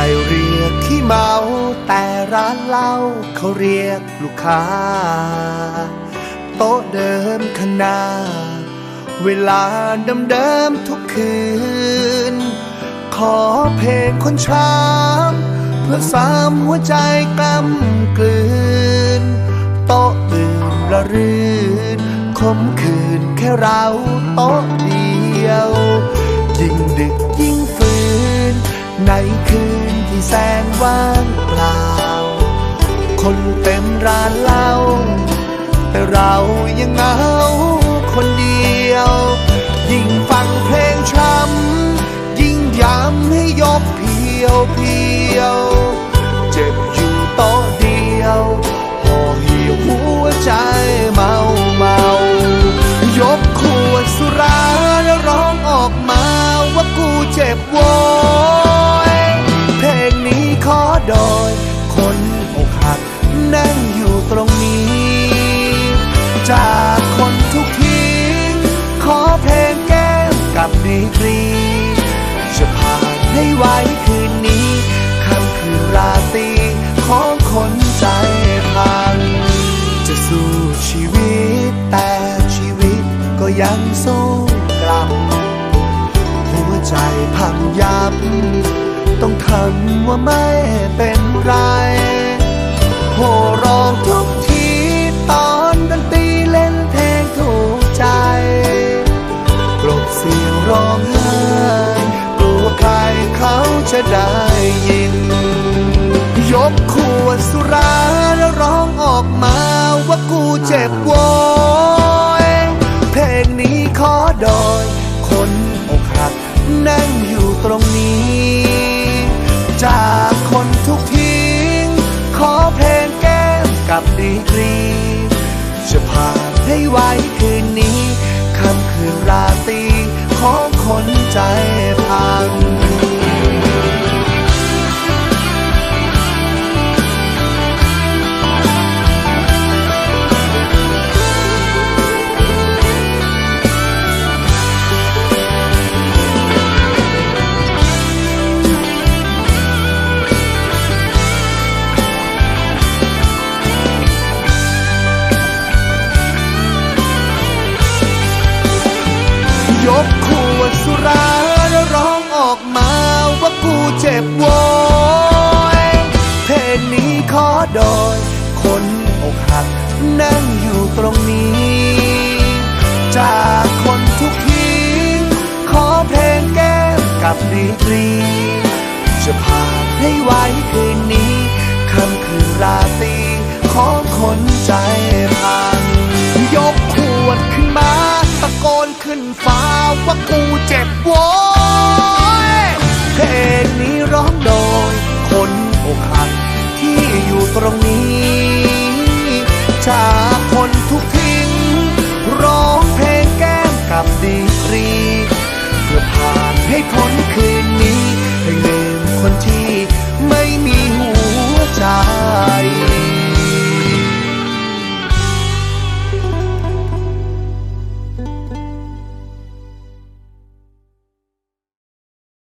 เร้านเหล้าเขาเรียกลูกค้า โต๊ะเดิมข้างหน้า เวลาเดิมทุกคืน ขอเพลงคนช้ำเพื่อสามหัวใจกล้ำกลืน โต๊ะอื่นระรื่นคมคืนแค่เราโต๊ะเดียว ยิ่งดึกยิ่งฝืนใน ว่างเปล่า คนเต็มร้านเหล้าแต่เรายังเหงาคนเดียว ยิ่งฟังเพลงช้ำยิ่งย้ำให้ยกเพียวเพียว เจ็บอยู่โต๊ะเดียวห่อเหี่ยวหัวใจ จากคนทุกทิ้งขอเพลงแก้มกับดีกรีจะผ่านให้ไว้คืนนี้ค่ำคืนราตรีของคนใจพัง จะสู้ชีวิตแต่ชีวิตก็ยังสู้กลับ หัวใจพังยับ ต้องทำว่าไม่เป็นไรโหร้องทุก ดอโดยคนอกหักนั่งอยู่ตรงนี้ จากคนทุกทิ้ง ขอเพลงแก้มกับดีกรี จะผ่านให้ไวคืนนี้ค่ำคืนราตรีของคนใจพัง บโวยเพลงนี้ขอโดย คนอกหัก นั่งอยู่ตรงนี้ จากคนทุกทิ้งขอเพลงแก้มกับดีกรี จะผ่านให้ไว้คืนนี้คำคืนราตรีของคนใจพังยกขวดขึ้นมา ตะโกนขึ้นฟ้าว่ากูเจ็บโว้ยาคนทุกทิ้ง ร้องเพลงแก้มกับดีกรี เพื่อผ่านให้พ้นคืนนี้ ให้ลืมคนที่